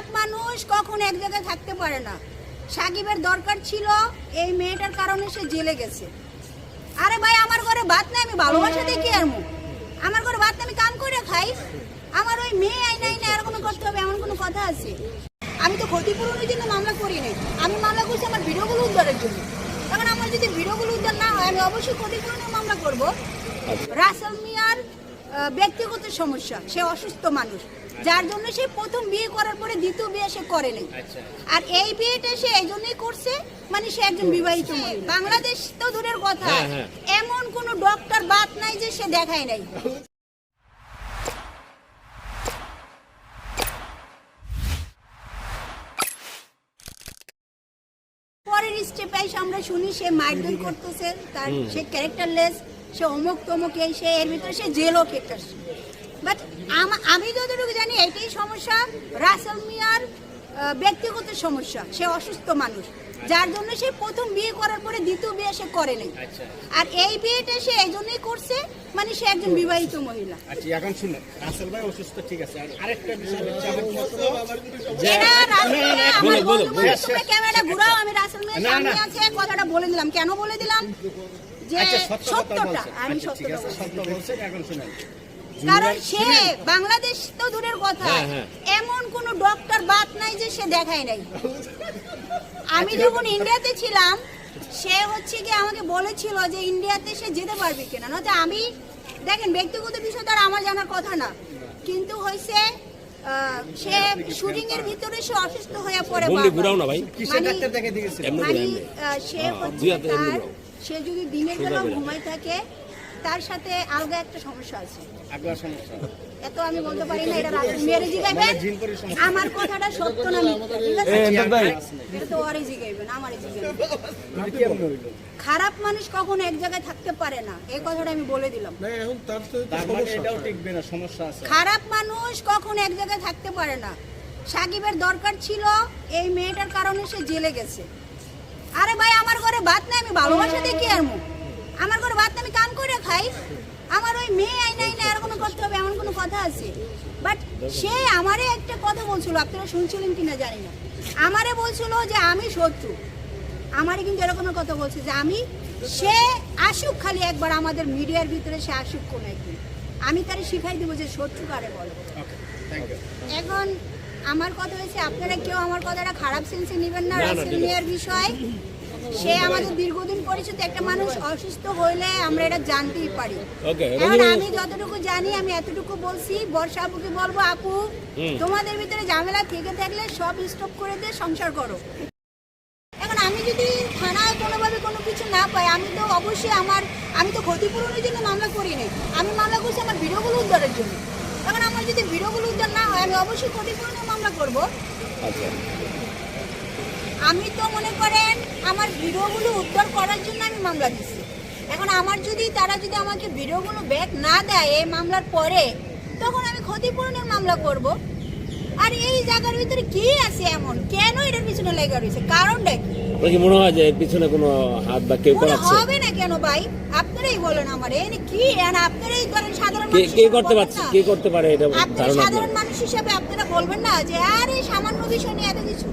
খারাপ মানুষ কখন এক জায়গায় থাকতে পারে না। সাকিবের দরকার ছিল এই মেয়েটার কারণে সে জেলে গেছে। আরে ভাই আমার ঘরে ভাত নাই আমি ভালোবাসা দেখি আর আমার ঘরে ভাত নাই, আমি কাম করে খাই। আমার ওই মেয়ে আইনা আইনা এরকম করতে হবে এমন কোনো কথা আছে? আমি তো ক্ষতিপূরণের জন্য মামলা করি নাই। আমি মামলা করছি আমার ভিডিওগুলো উদ্ধারের জন্য। এখন আমার যদি ভিডিওগুলো উদ্ধার না হয় আমি অবশ্যই ক্ষতিপূরণের মামলা করব। রাসেল মিয়ার ব্যক্তিগত সমস্যা সে অসুস্থ মানুষ। যার জন্য সে প্রথম বিয়ে করার পরে দ্বিতীয় বিয়ে সে করে নাই। আর এই বিয়েটা সে এই জন্যই করছে মানে সে একজন বিবাহিত বাংলাদেশ তো দূরের কথা। হ্যাঁ, হ্যাঁ। এমন কোন ডক্টর বাদ নাই যে সে দেখায় নাই। পরের স্টেপে আমরা শুনি সে মারধর করতেছে তার সে ক্যারেক্টারলেস সে অমুক তমুক, এই সে, এর ভিতরে সে জেলও খেতে বাট আমি যতটুকু জানি, এটাই সমস্যা। রাসেল মিয়ার ব্যক্তিগত সমস্যা সে অসুস্থ মানুষ। যার জন্য সে প্রথম বিয়ে করার পরে দ্বিতীয় বিয়ে সে করে নাই। আর এই বিয়েটা সে এই জন্যই করছে মানে সে একজন বিবাহিত মহিলা। আচ্ছা এখন শুনুন। রাসেল ভাই অসুস্থ ঠিক আছে। আরেকটা বিষয় হচ্ছে আমার বান্ধব, বলো। তোমরা ক্যামেরাটা ঘুরাও, আমি রাসেল না, সামনে আছে, কথাটা বলে দিলাম। কেন বলে দিলাম? যে আচ্ছা সত্যটা আমি আচ্ছা, সত্যটা বলছি। এখন শুনেন। কারণ সে বাংলাদেশ তো দূরের কথা। হ্যাঁ, হ্যাঁ। কোন ডক্টর বাদ নাই যে সে দেখায় নাই। আমি যখন ইন্ডিয়াতে ছিলাম সে হচ্ছে কি আমাকে বলেছিল যে ইন্ডিয়াতে সে যেতে পারবে কিনা। নয়তো আমি দেখেন ব্যক্তিগত বিষয় তার আমার জানার কথা না। কিন্তু হয়েছে সে শুটিং এর ভিতরে সে অসুস্থ হয়ে পড়ে বললি ঘুরাও না ভাই। মানে- মানে সে হ্যাঁ, হচ্ছে সে যদি দিনের বেলা। ঘুমাই থাকে তার সাথে আলগা একটা সমস্যা আছে। এত আমি বলতে পারি না এটা মেরে জিগাইবেন মানে সমস্যা। আমার কথাটা সত্য না মিথ্যা ঠিক আছে? এটা তো ওরই জিগাইবেন আমারই জিগাইবেন। মানে খারাপ মানুষ কখনো এক জায়গায় থাকতে পারে না। এই কথাটা আমি বলে দিলাম। তার মানে এটাও টিকবে না সমস্যা আছে। খারাপ মানুষ কখনো এক জায়গায় থাকতে পারে না। সাকিবের দরকার ছিল এই মেয়েটার কারণে সে জেলে গেছে। আরে ভাই আমার ঘরে ভাত নাই আমি ভালোবাসা দেখি আর মুখ আমার ঘরে ভাত নাই, আমি কাম করে খাই আমার ওই মেয়ে আইনা আইনা এরকম করতে হবে এমন কোনো কথা আছে। বাট সে আমারে একটা কথা বলছিল আপনারা শুনছিলেন কিনা জানি না। আমারে বলছিল যে আমি শত্রু। আমারই কিন্তু এরকম কথা বলছে যে আমি সে আসুক খালি একবার আমাদের মিডিয়ার ভিতরে সে আসুক কোন একদিন। আমি তারে শিখাই দেবো যে শত্রু কারে বলে। এখন আমার কথা হয়েছে আপনারা কেউ আমার কথাটা খারাপ সেন্সে নেবেন না রাসেল। মিয়ার বিষয়। সে আমাদের দীর্ঘদিন পরিচিত একটা মানুষ অসুস্থ হইলে আমরা এটা জানতেই পারি। এখন আমি যতটুকু জানি আমি এতটুকু বলছি বর্ষা আপুকে বলব আপু তোমাদের ভিতরে ঝামেলা থেকে থাকলে সব স্টপ করে দিয়ে সংসার করো। এখন আমি যদি থানায় কোনোভাবে কোনো কিছু না পাই আমি তো অবশ্যই আমার আমি তো ক্ষতিপূরণের জন্য মামলা করি নাই। আমি মামলা করছি আমার ভিডিওগুলো উদ্ধারের জন্য। এখন আমার যদি ভিডিওগুলো উদ্ধার না হয় আমি অবশ্যই ক্ষতিপূরণের মামলা করব। আচ্ছা। আমি তো মনে করেন আমার ভিডিওগুলো উদ্ধার করার জন্য আমি মামলা দিচ্ছি এখন আমার যদি তারা যদি আমাকে ভিডিওগুলো ব্যাক না দেয় এই মামলার পরে তখন আমি ক্ষতিপূরণের মামলা করব। আর এই জায়গার ভিতরে কি আছে এমন? কেন এটার পিছনে লেগে রয়েছে? কারণটা কি? মনে হয় যে পিছনে কোনো হাত বা কেউ করাচ্ছে? হবে না কেন ভাই? আপনারাই বলেন আমার। কি? আর আপনারাই ধরেন সাধারণ মানুষ কে করতে বলবেন পারছে? কে করতে পারে এটা আপনারা ধারণা সাধারণ? মানুষ হিসেবে আপনারা বলবেন না যে আরে সামান্য বিষয় নিয়ে এত কিছু।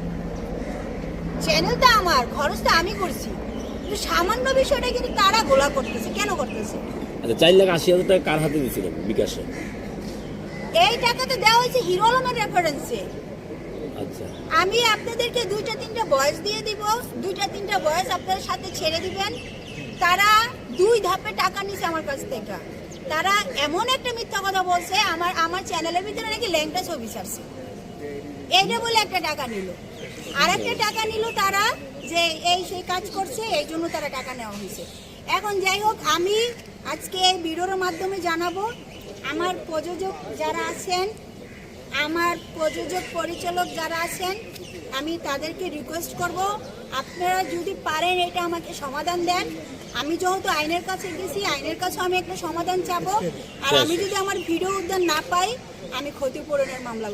চ্যানেল তো আমার খরচ তো আমি করছি। কিন্তু সামান্য বিষয়টা কিন্তু তারা গোলা করতেছে কেন করতেছে? আচ্ছা চার লাখ আশি হাজার টাকা কার হাতে দিয়েছিলেন বিকাশে? এই টাকা তো দেওয়া হয়েছে হিরো আলমের রেফারেন্সে আচ্ছা। আমি আপনাদেরকে দুইটা তিনটা বয়স দিয়ে দিব দুইটা তিনটা বয়স আপনাদের সাথে ছেড়ে দিবেন। তারা দুই ধাপে টাকা নিছে আমার কাছ থেকে। তারা এমন একটা মিথ্যা কথা বলছে আমার আমার চ্যানেলের ভিতরে নাকি ল্যাংটা ছবি ছাড়ছে। এইটা বলে একটা টাকা নিল। আর একটা টাকা নিল তারা যে এই সেই কাজ করছে এই জন্য তারা টাকা নেওয়া হয়েছে। এখন যাই হোক আমি আজকে এই ভিডিওর মাধ্যমে জানাব আমার প্রযোজক যারা আছেন আমার প্রযোজক পরিচালক যারা আছেন আমি তাদেরকে রিকোয়েস্ট করব আপনারা যদি পারেন এটা আমাকে সমাধান দেন। আমি যেহেতু আইনের কাছে গেছি আইনের কাছে আমি একটা সমাধান চাবো। আর আমি যদি আমার ভিডিও উদ্ধার না পাই আমি ক্ষতিপূরণের মামলা